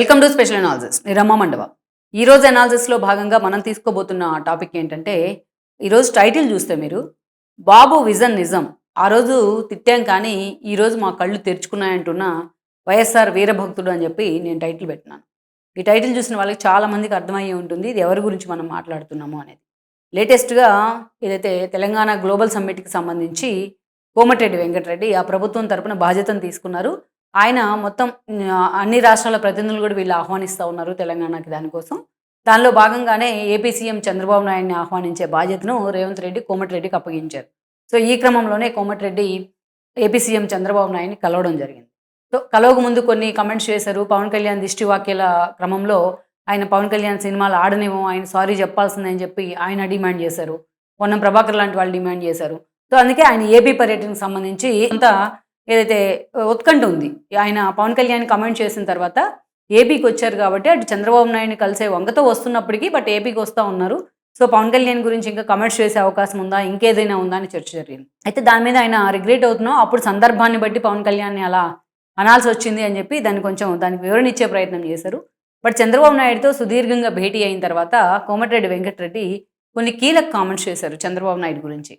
Welcome to special analysis నిరమ్మ మండవ. ఈ రోజు అనాలిసిస్లో భాగంగా మనం తీసుకోబోతున్న టాపిక్ ఏంటంటే ఈరోజు టైటిల్ చూస్తే మీరు బాబు విజన్ నిజం. ఆ రోజు తిట్టాం కానీ ఈరోజు మా కళ్ళు తెరుచుకున్నాయంటున్న వైఎస్ఆర్ వీరభక్తుడు అని చెప్పి నేను టైటిల్ పెట్టినాను. ఈ టైటిల్ చూసిన వాళ్ళకి చాలామందికి అర్థమయ్యే ఉంటుంది ఇది ఎవరి గురించి మనం మాట్లాడుతున్నాము అనేది. లేటెస్ట్గా ఏదైతే తెలంగాణ గ్లోబల్ సమ్మిట్కి సంబంధించి కోమటిరెడ్డి వెంకటరెడ్డి ఆ ప్రభుత్వం తరపున బాధ్యతను తీసుకున్నారు. ఆయన మొత్తం అన్ని రాష్ట్రాల ప్రతినిధులు కూడా వీళ్ళు ఆహ్వానిస్తూ ఉన్నారు తెలంగాణకి దానికోసం. దానిలో భాగంగానే ఏపీ సీఎం చంద్రబాబు నాయుడిని ఆహ్వానించే బాధ్యతను రేవంత్ రెడ్డి కోమటిరెడ్డికి అప్పగించారు. సో ఈ క్రమంలోనే కోమటిరెడ్డి ఏపీ సీఎం చంద్రబాబు నాయుడిని కలవడం జరిగింది. సో కలవక ముందు కొన్ని కమెంట్స్ చేశారు. పవన్ కళ్యాణ్ దిష్టి వాక్యాల క్రమంలో ఆయన పవన్ కళ్యాణ్ సినిమాలు ఆడనేమో ఆయన సారీ చెప్పాల్సిందని చెప్పి ఆయన డిమాండ్ చేశారు. పొన్నం ప్రభాకర్ లాంటి వాళ్ళు డిమాండ్ చేశారు. సో అందుకే ఆయన ఏపీ పర్యటనకు సంబంధించి కొంత ఏదైతే ఉత్కంఠ ఉంది ఆయన పవన్ కళ్యాణ్ కమెంట్ చేసిన తర్వాత ఏపీకి వచ్చారు కాబట్టి అటు చంద్రబాబు నాయుడిని కలిసే వంగతో వస్తున్నప్పటికీ బట్ ఏపీకి వస్తూ ఉన్నారు. సో పవన్ కళ్యాణ్ గురించి ఇంకా కమెంట్స్ చేసే అవకాశం ఉందా ఇంకేదైనా ఉందా అని చర్చ జరిగింది. అయితే దాని మీద ఆయన రిగ్రెట్ అవుతున్నాం అప్పుడు సందర్భాన్ని బట్టి పవన్ కళ్యాణ్ని అలా అనాల్సి వచ్చింది అని చెప్పి దాన్ని కొంచెం దానికి వివరణ ఇచ్చే ప్రయత్నం చేశారు. బట్ చంద్రబాబు నాయుడుతో సుదీర్ఘంగా భేటీ అయిన తర్వాత కోమటిరెడ్డి వెంకటరెడ్డి కొన్ని కీలక కామెంట్స్ చేశారు చంద్రబాబు నాయుడు గురించి.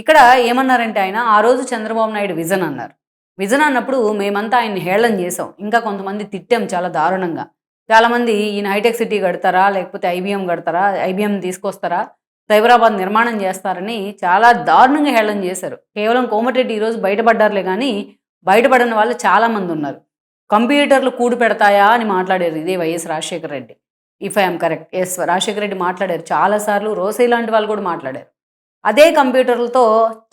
ఇక్కడ ఏమన్నారంటే ఆయన ఆ రోజు చంద్రబాబు నాయుడు విజన్ అన్నారు. విజన్ అన్నప్పుడు మేమంతా ఆయన్ని హేళన చేసాం ఇంకా కొంతమంది తిట్టాం చాలా దారుణంగా. చాలామంది ఈయన హైటెక్ సిటీ కడతారా లేకపోతే ఐబీఎం కడతారా ఐబీఎం తీసుకొస్తారా సైబరాబాద్ నిర్మాణం చేస్తారని చాలా దారుణంగా హేళన చేశారు. కేవలం కోమటిరెడ్డి ఈరోజు బయటపడ్డారులే కానీ బయటపడిన వాళ్ళు చాలామంది ఉన్నారు. కంప్యూటర్లు కూడు పెడతాయా అని మాట్లాడారు ఇదే YS Rajasekhara Reddy. If I'm correct S Rajasekhara Reddy మాట్లాడారు. చాలాసార్లు రోసే లాంటి వాళ్ళు కూడా మాట్లాడారు. అదే కంప్యూటర్లతో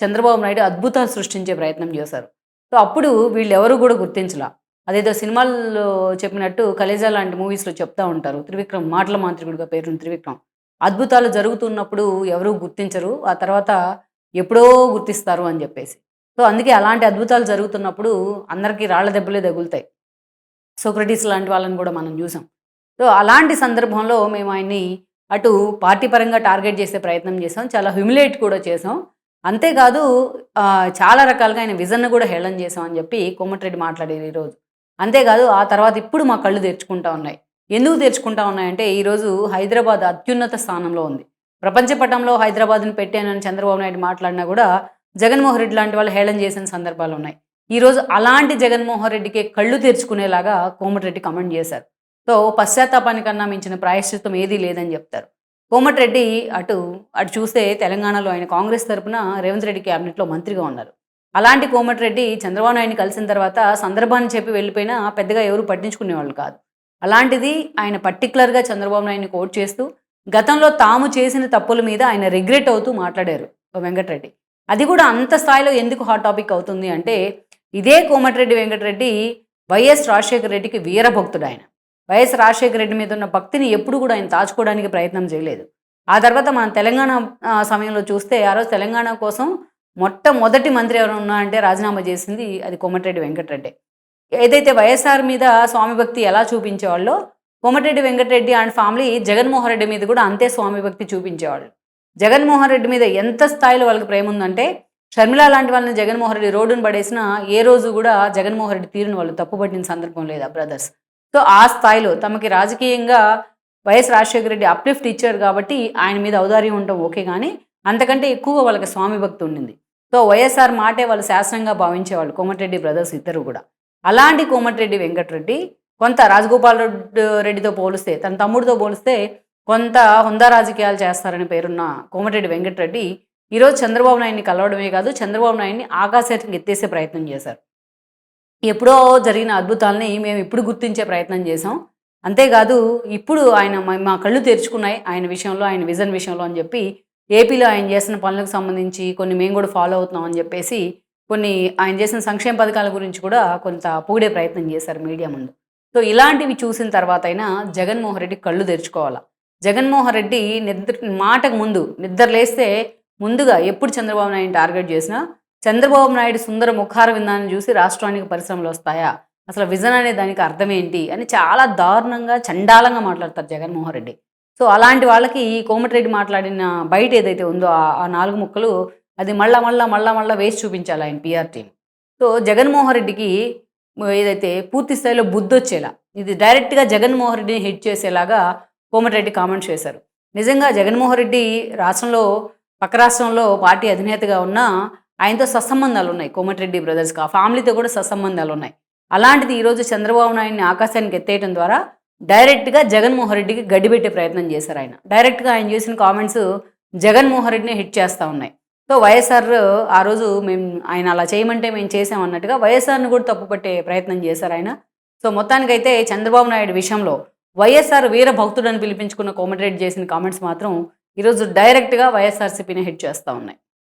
చంద్రబాబు నాయుడు అద్భుతాలు సృష్టించే ప్రయత్నం చేశారు. సో అప్పుడు వీళ్ళెవరు కూడా గుర్తించలా. అదేదో సినిమాల్లో చెప్పినట్టు కలేజా లాంటి మూవీస్లో చెప్తా ఉంటారు. త్రివిక్రమ్ మాటల మాంత్రికుడిగా పేరున్న త్రివిక్రమ్. అద్భుతాలు జరుగుతున్నప్పుడు ఎవరూ గుర్తించరు. ఆ తర్వాత ఎప్పుడో గుర్తిస్తారు అని చెప్పేసి. సో అందుకే అలాంటి అద్భుతాలు జరుగుతున్నప్పుడు అందరికీ రాళ్ళ దెబ్బలే తగులుతాయి. సోక్రటీస్ లాంటి వాళ్ళని కూడా మనం చూసాం. సో అలాంటి సందర్భంలో మేము ఆయన్ని అటు పార్టీ పరంగా టార్గెట్ చేసే ప్రయత్నం చేసాం. చాలా హ్యూమిలేట్ కూడా చేసాం. అంతేకాదు చాలా రకాలుగా ఆయన విజన్ను కూడా హేళన చేశామని చెప్పి కోమటిరెడ్డి మాట్లాడారు ఈరోజు అంతేకాదు ఆ తర్వాత ఇప్పుడు మా కళ్ళు తెరుచుకుంటా ఉన్నాయి. ఎందుకు తెరుచుకుంటా ఉన్నాయంటే ఈరోజు హైదరాబాద్ అత్యున్నత స్థానంలో ఉంది. ప్రపంచ పటంలో హైదరాబాద్ను పెట్టానని చంద్రబాబు నాయుడు మాట్లాడినా కూడా జగన్మోహన్ రెడ్డి లాంటి వాళ్ళు హేళన చేసిన సందర్భాలు ఉన్నాయి. ఈరోజు అలాంటి జగన్మోహన్ రెడ్డికి కళ్ళు తెరుచుకునేలాగా కోమటిరెడ్డి కమెంట్ చేశారు. సో పశ్చాత్తాపానికన్నా మించిన ప్రాయశ్చిత్తం ఏదీ లేదని చెప్తారు. కోమటిరెడ్డి అటు అటు చూస్తే తెలంగాణలో ఆయన కాంగ్రెస్ తరపున రేవంత్ రెడ్డి క్యాబినెట్లో మంత్రిగా ఉన్నారు. అలాంటి కోమటిరెడ్డి చంద్రబాబు నాయుడిని కలిసిన తర్వాత సందర్భాన్ని చెప్పి వెళ్ళిపోయినా పెద్దగా ఎవరు పట్టించుకునేవాళ్ళు కాదు. అలాంటిది ఆయన పర్టికులర్గా చంద్రబాబు నాయుడిని కోట్ చేస్తూ గతంలో తాము చేసిన తప్పుల మీద ఆయన రిగ్రెట్ అవుతూ మాట్లాడారు వెంకటరెడ్డి. అది కూడా అంత స్థాయిలో ఎందుకు హాట్ టాపిక్ అవుతుంది అంటే ఇదే కోమటిరెడ్డి వెంకటరెడ్డి వైఎస్ రాజశేఖర రెడ్డికి వీరభక్తుడు ఆయన. వైఎస్ రాజశేఖర రెడ్డి మీద ఉన్న భక్తిని ఎప్పుడు కూడా ఆయన దాచుకోవడానికి ప్రయత్నం చేయలేదు. ఆ తర్వాత మనం తెలంగాణ సమయంలో చూస్తే ఆ రోజు తెలంగాణ కోసం మొట్టమొదటి మంత్రి ఎవరు ఉన్నా అంటే రాజీనామా చేసింది అది కోమటిరెడ్డి వెంకటరెడ్డి. ఏదైతే వైఎస్ఆర్ మీద స్వామి భక్తి ఎలా చూపించేవాళ్ళో కోమటిరెడ్డి వెంకటరెడ్డి అండ్ ఫ్యామిలీ జగన్మోహన్ రెడ్డి మీద కూడా అంతే స్వామి భక్తి చూపించేవాళ్ళు. జగన్మోహన్ రెడ్డి మీద ఎంత స్థాయిలో వాళ్ళకి ప్రేమ ఉందంటే షర్మిల లాంటి వాళ్ళని జగన్మోహన్ రెడ్డి రోడ్డును పడేసినా ఏ రోజు కూడా జగన్మోహన్ రెడ్డి తీరును వాళ్ళు తప్పుపట్టిన సందర్భం లేదా బ్రదర్స్. సో ఆ స్థాయిలో తమకి రాజకీయంగా వైఎస్ రాజశేఖర రెడ్డి అప్లిఫ్ట్ ఇచ్చారు కాబట్టి ఆయన మీద ఔదార్యం ఉండటం ఓకే కానీ అంతకంటే ఎక్కువ వాళ్ళకి స్వామి భక్తి ఉండింది. సో వైఎస్ఆర్ మాటే వాళ్ళు శాసనంగా భావించేవాళ్ళు. కోమటిరెడ్డి బ్రదర్స్ ఇద్దరు కూడా. అలాంటి కోమటిరెడ్డి వెంకటరెడ్డి కొంత రాజగోపాల్ రెడ్డితో పోలిస్తే తన తమ్ముడితో పోలిస్తే కొంత హుందా రాజకీయాలు చేస్తారని పేరున్న కోమటిరెడ్డి వెంకటరెడ్డి ఈరోజు చంద్రబాబు నాయుడిని కలవడమే కాదు చంద్రబాబు నాయుడిని ఆకాశానికి ఎత్తేసే ప్రయత్నం చేశారు. ఎప్పుడో జరిగిన అద్భుతాలని మేము ఇప్పుడు గుర్తించే ప్రయత్నం చేసాం అంతేకాదు ఇప్పుడు ఆయన మా- కళ్ళు తెరుచుకున్నాయి ఆయన విషయంలో ఆయన విజన్ విషయంలో అని చెప్పి ఏపీలో ఆయన చేసిన పనులకు సంబంధించి కొన్ని మేము కూడా ఫాలో అవుతున్నాం అని చెప్పేసి కొన్ని ఆయన చేసిన సంక్షేమ పథకాల గురించి కూడా కొంత పొగిడే ప్రయత్నం చేశారు మీడియా ముందు. సో ఇలాంటివి చూసిన తర్వాత అయినా జగన్మోహన్ రెడ్డి కళ్ళు తెరుచుకోవాలా? జగన్మోహన్ రెడ్డి నిద్ర మాటకు ముందు నిద్ర లేస్తే ముందుగా ఎప్పుడు చంద్రబాబు నాయుడు టార్గెట్ చేసినా చంద్రబాబు నాయుడు సుందర ముఖార విందాన్ని చూసి రాష్ట్రానికి పరిశ్రమలు వస్తాయా? అసలు విజన్ అనే దానికి అర్థం ఏంటి? అని చాలా దారుణంగా చండాలంగా మాట్లాడతారు జగన్మోహన్ రెడ్డి. సో అలాంటి వాళ్ళకి ఈ కోమటిరెడ్డి మాట్లాడిన బయట ఏదైతే ఉందో ఆ- నాలుగు ముక్కలు అది మళ్ళా మళ్ళా మళ్ళా మళ్ళా వేసి చూపించాలి ఆయన పిఆర్ టీం సో జగన్మోహన్ రెడ్డికి ఏదైతే పూర్తి స్థాయిలో బుద్ధి వచ్చేలా ఇది డైరెక్ట్గా జగన్మోహన్ రెడ్డిని హిట్ చేసేలాగా కోమటిరెడ్డి కామెంట్స్ చేశారు. నిజంగా జగన్మోహన్ రెడ్డి రాష్ట్రంలో పక్క రాష్ట్రంలో పార్టీ అధినేతగా ఉన్న ఆయనతో సత్సంబంధాలు ఉన్నాయి కోమటిరెడ్డి బ్రదర్స్కి ఆ ఫ్యామిలీతో కూడా సత్సంబంధాలు ఉన్నాయి అలాంటిది ఈరోజు చంద్రబాబు నాయుడిని ఆకాశానికి ఎత్తేయడం ద్వారా డైరెక్ట్గా జగన్మోహన్ రెడ్డికి గడ్డిపెట్టే ప్రయత్నం చేశారు ఆయన. డైరెక్ట్గా ఆయన చేసిన కామెంట్స్ జగన్మోహన్ రెడ్డిని హిట్ చేస్తూ ఉన్నాయి. సో వైఎస్ఆర్ ఆ రోజు మేము ఆయన అలా చేయమంటే మేము చేసాం అన్నట్టుగా వైఎస్ఆర్ని కూడా తప్పుపట్టే ప్రయత్నం చేశారు ఆయన. సో మొత్తానికైతే చంద్రబాబు నాయుడు విషయంలో వైఎస్ఆర్ వీర భక్తుడని పిలిపించుకున్న కోమటిరెడ్డి చేసిన కామెంట్స్ మాత్రం ఈరోజు డైరెక్ట్గా వైఎస్ఆర్సీపీని హిట్ చేస్తూ ఉన్నాయి.